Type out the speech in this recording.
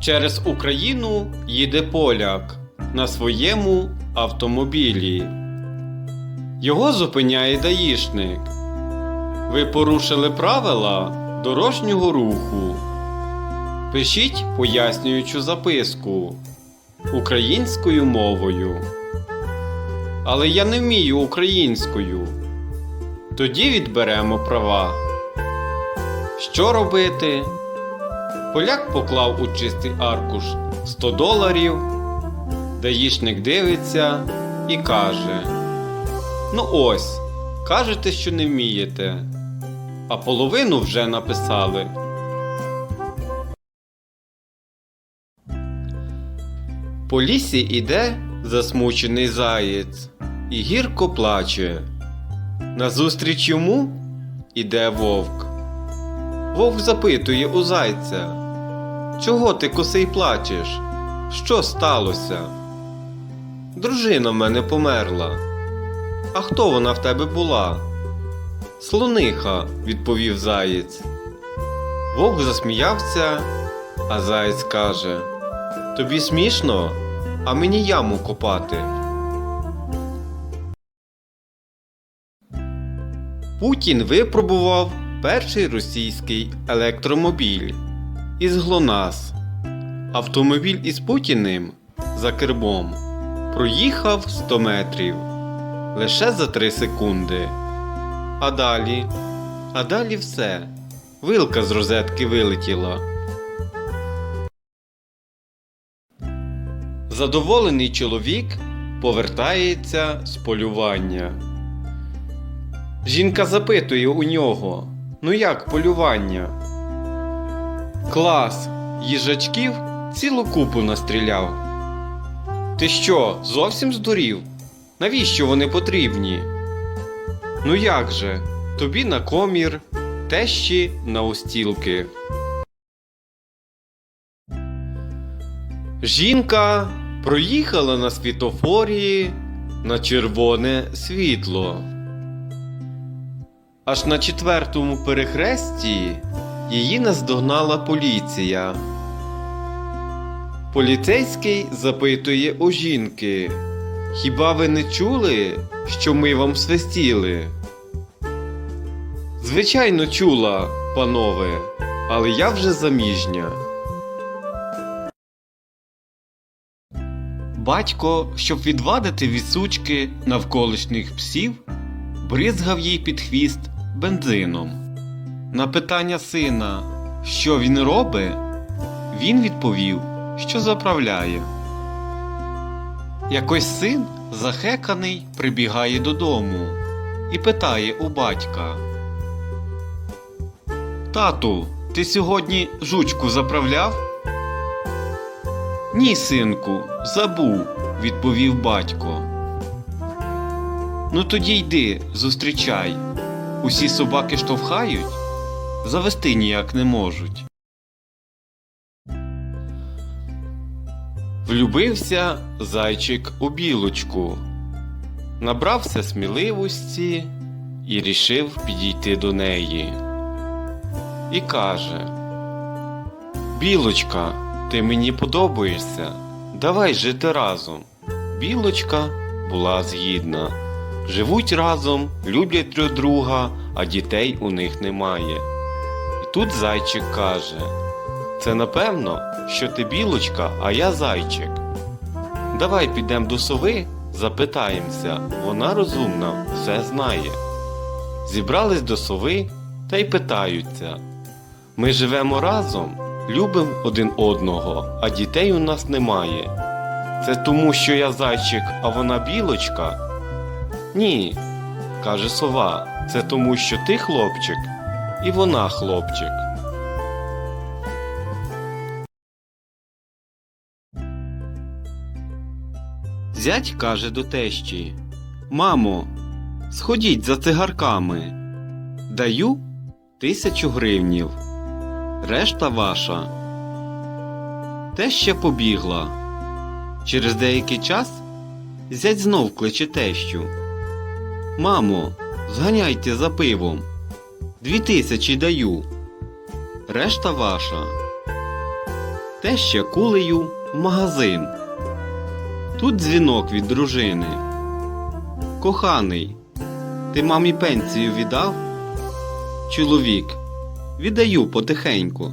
Через Україну їде поляк на своєму автомобілі. Його зупиняє даїшник. Ви порушили правила дорожнього руху. Пишіть пояснюючу записку українською мовою. Але я не вмію українською. Тоді відберемо права. Що робити? Поляк поклав у чистий аркуш 100 доларів. Даїшник дивиться і каже: Ну ось, кажете, що не вмієте, а половину вже написали. По лісі іде засмучений заєць і гірко плаче. Назустріч йому іде вовк. Вовк запитує у зайця, чого ти косий плачеш? Що сталося? Дружина в мене померла. А хто вона в тебе була? Слониха, відповів заєць. Вовк засміявся, а заєць каже: Тобі смішно, а мені яму копати. Путін випробував перший російський електромобіль із ГЛОНАС. Автомобіль із Путіним за кермом проїхав 100 метрів лише за 3 секунди. А далі, а далі все. Вилка з розетки вилетіла. Задоволений чоловік повертається з полювання. Жінка запитує у нього: Ну як полювання? Клас, їжачків цілу купу настріляв. Ти що, зовсім здурів? Навіщо вони потрібні? Ну як же, тобі на комір, тещі на устілки. Жінка проїхала на світофорі на червоне світло. Аж на четвертому перехресті її наздогнала поліція. Поліцейський запитує у жінки: Хіба ви не чули, що ми вам свистіли? Звичайно, чула, панове, але я вже заміжня. Батько, щоб відвадити від сучки навколишніх псів, бризгав їй під хвіст бензином. На питання сина, що він робить, він відповів, що заправляє. Якось син, захеканий, прибігає додому і питає у батька. Тату, ти сьогодні жучку заправляв? Ні, синку, забув, відповів батько. Ну тоді йди, зустрічай. Усі собаки штовхають, завести ніяк не можуть. Влюбився зайчик у білочку, набрався сміливості і рішив підійти до неї. І каже: Білочка, ти мені подобаєшся, давай жити разом. Білочка була згідна. Живуть разом, люблять друг друга, а дітей у них немає. Тут зайчик каже: Це напевно, що ти білочка, а я зайчик. Давай підемо до сови, запитаємося, вона розумна, все знає. Зібрались до сови та й питаються. Ми живемо разом, любимо один одного, а дітей у нас немає. Це тому, що я зайчик, а вона білочка. Ні, каже сова, це тому, що ти хлопчик, і вона хлопчик. Зять каже до тещі: Мамо, сходіть за цигарками. Даю тисячу гривнів. Решта ваша. Теща побігла. Через деякий час зять знов кличе тещу. Мамо, зганяйте за пивом. Дві тисячі даю. Решта ваша. Те ще кулею в магазин. Тут дзвінок від дружини. Коханий, ти мамі пенсію віддав? Чоловік, віддаю потихеньку.